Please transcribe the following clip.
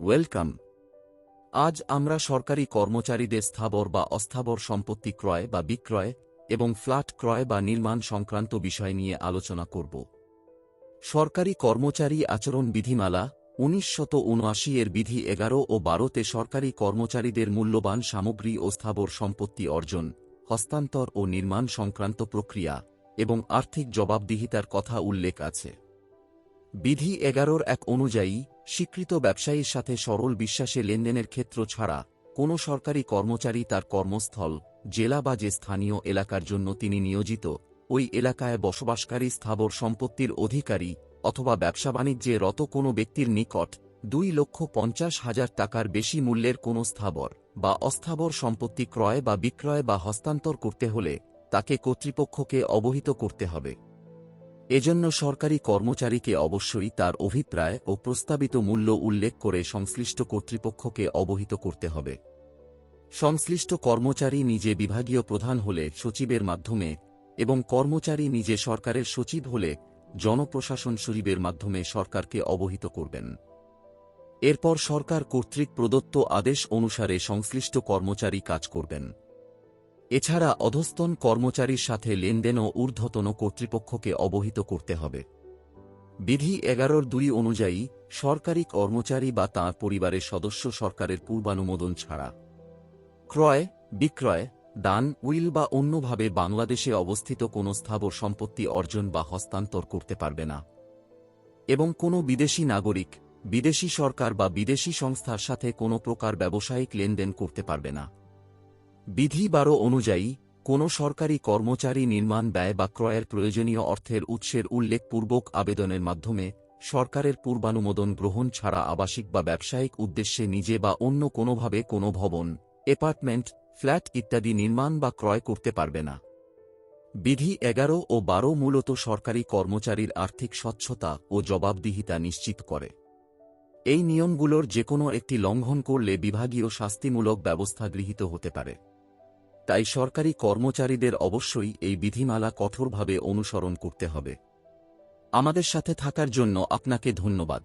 Welcome. আজ আমরা সরকারি কর্মচারীদের স্থাবর বা অস্থাবর সম্পত্তি ক্রয় বা বিক্রয় এবং ফ্ল্যাট ক্রয় বা নির্মাণ সংক্রান্ত বিষয় নিয়ে আলোচনা করব। সরকারি কর্মচারী আচরণ বিধিমালা উনিশ শত উনআশি এর বিধি এগারো ও বারোতে সরকারি কর্মচারীদের মূল্যবান সামগ্রী ও স্থাবর সম্পত্তি অর্জন, হস্তান্তর ও নির্মাণ সংক্রান্ত প্রক্রিয়া এবং আর্থিক জবাবদিহিতার কথা উল্লেখ আছে। বিধি এগারোর এক অনুযায়ী, স্বীকৃত ব্যবসায়ীর সাথে সরল বিশ্বাসে লেনদেনের ক্ষেত্র ছাড়া কোনো সরকারি কর্মচারী তার কর্মস্থল, জেলা বা যে স্থানীয় এলাকার জন্য তিনি নিয়োজিত, ওই এলাকায় বসবাসকারী স্থাবর সম্পত্তির অধিকারী অথবা ব্যবসা বাণিজ্যে রত কোনো ব্যক্তির নিকট দুই লক্ষ পঞ্চাশ হাজার টাকার বেশি মূল্যের কোনো স্থাবর বা অস্থাবর সম্পত্তি ক্রয় বা বিক্রয় বা হস্তান্তর করতে হলে তাকে কর্তৃপক্ষকে অবহিত করতে হবে। এজন্য সরকারি কর্মচারীকে অবশ্যই তার অভিপ্রায় ও প্রস্তাবিত মূল্য উল্লেখ করে সংশ্লিষ্ট কর্তৃপক্ষকে অবহিত করতে হবে। সংশ্লিষ্ট কর্মচারী নিজে বিভাগীয় প্রধান হলে সচিবের মাধ্যমে এবং কর্মচারী নিজে সরকারের সচিব হলে জনপ্রশাসন সচিবের মাধ্যমে সরকারকে অবহিত করবেন। এরপর সরকার কর্তৃক প্রদত্ত আদেশ অনুসারে সংশ্লিষ্ট কর্মচারী কাজ করবেন। এছাড়া অধস্তন কর্মচারীর সাথে লেনদেন ও ঊর্ধ্বতন কর্তৃপক্ষকে অবহিত করতে হবে। বিধি এগারোর দুই অনুযায়ী, সরকারি কর্মচারী বা তাঁর পরিবারের সদস্য সরকারের পূর্বানুমোদন ছাড়া। ক্রয়, বিক্রয়, দান, উইল বা অন্যভাবে বাংলাদেশে অবস্থিত কোনো স্থাবর সম্পত্তি অর্জন বা হস্তান্তর করতে পারবে না। এবং কোনো বিদেশি নাগরিক, বিদেশি সরকার বা বিদেশি সংস্থার সাথে কোনো প্রকার ব্যবসায়িক লেনদেন করতে পারবে না। বিধি বারো অনুযায়ী, কোনো সরকারি কর্মচারী নির্মাণ ব্যয় বা ক্রয়ের প্রয়োজনীয় অর্থের উৎসের উল্লেখপূর্বক আবেদনের মাধ্যমে সরকারের পূর্বানুমোদন গ্রহণ ছাড়া আবাসিক বা ব্যবসায়িক উদ্দেশ্যে নিজে বা অন্য কোনোভাবে কোনো ভবন, অ্যাপার্টমেন্ট, ফ্ল্যাট ইত্যাদি নির্মাণ বা ক্রয় করতে পারবে না। বিধি এগারো ও বারো মূলত সরকারি কর্মচারীর আর্থিক স্বচ্ছতা ও জবাবদিহিতা নিশ্চিত করে। এই নিয়মগুলোর যেকোনো একটি লঙ্ঘন করলে বিভাগীয় শাস্তিমূলক ব্যবস্থা গৃহীত হতে পারে। তাই সরকারি কর্মচারীদের অবশ্যই এই বিধিমালা কঠোরভাবে অনুসরণ করতে হবে। আমাদের সাথে থাকার জন্য আপনাকে ধন্যবাদ।